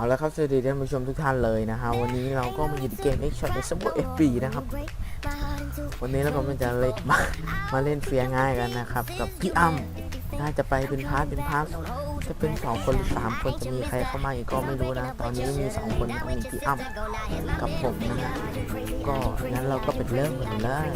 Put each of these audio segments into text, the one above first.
เอาละครับสวัสดีท่านผู้ชมทุกท่านเลยนะฮะวันนี้เราก็มาอยู่ในเกม X Shot ในซับเวอร์ FB นะครับ วันนี้เราก็มาจะเล่นมามาเล่นเฟียง่ายกันนะครับ กับพี่อ้ำน่าจะไปเป็นพาร์ทเป็นพาร์ทจะเป็นสองคนหรือสามคนจะมีใครเข้ามาอีกก็ไม่รู้นะ ตอนนี้มีสองคนต้องมีพี่อ้ำกับผมนะฮะก็งั้นเราก็ไปเริ่มกันเลย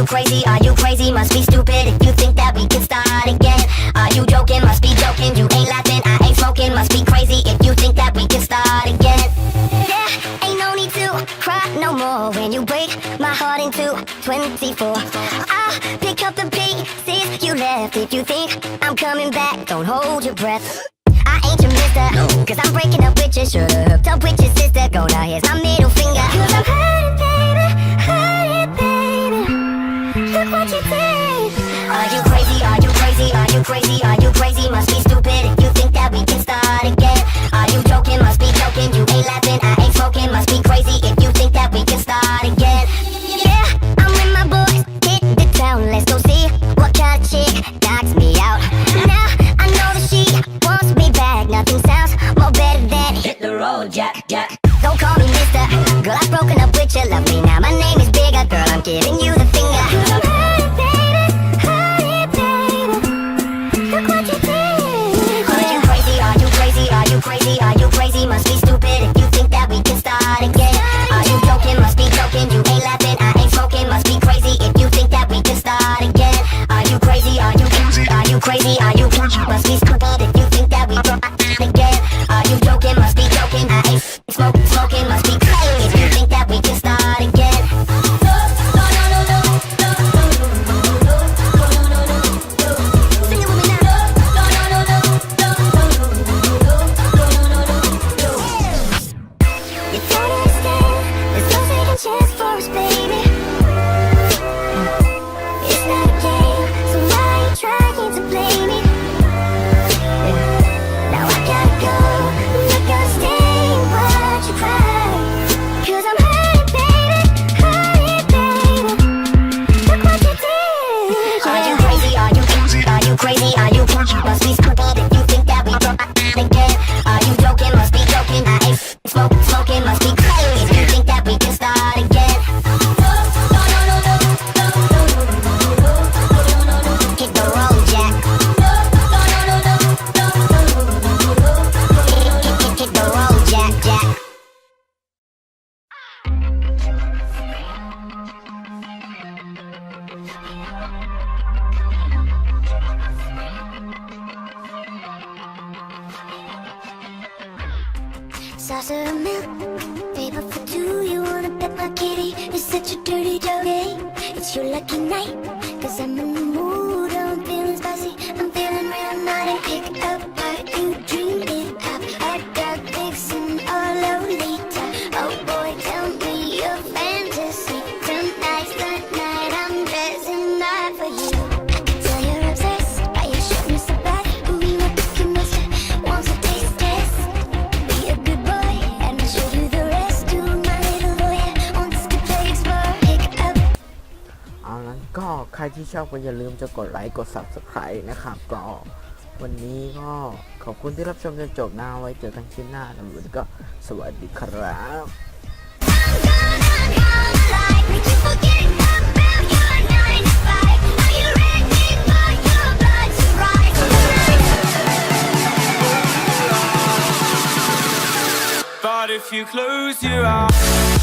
you crazy? Are you crazy? Must be stupid if you think that we can start again. Are you joking? Must be joking. You ain't laughing. I ain't smoking. Must be crazy if you think that we can start again. Yeah, ain't no need to cry no more when you break my heart into 24. I'll pick up the pieces you left if you think I'm coming back. Don't hold your breath. I ain't your mister, cause I'm breaking up with you. Should've hooked up with your sister. Go now, here's my middle finger. Cause I'm hurting, Jack, Jack. Don't call me Mister. Girl, I've broken up with you. Love me now. My name is bigger. Girl, I'm giving you the finger. Baby. Baby. Look what you did. Are you crazy? Are you crazy? Are you crazy? Are you crazy? Must be stupid if you think that we can start again. Are you joking? Must be joking. You ain't laughing. I ain't smoking. Must be crazy if you think that we can start again. Are you crazy? Are you crazy? Are you crazy? Are you crazy? Must be stupid if you Saucer of milk, paper for two. You wanna pet my kitty? It's such a dirty doggy. It's your lucky night, cause I'm in the mood. ใครที่ชอบก็อย่าลืมจะกดไลค์กด Subscribe นะครับก็วันนี้ก็ขอบคุณที่รับชมจนจบหน้าไว้เจอกันคลิปหน้านะวันนี้ก็สวัสดีครับ if you close your eyes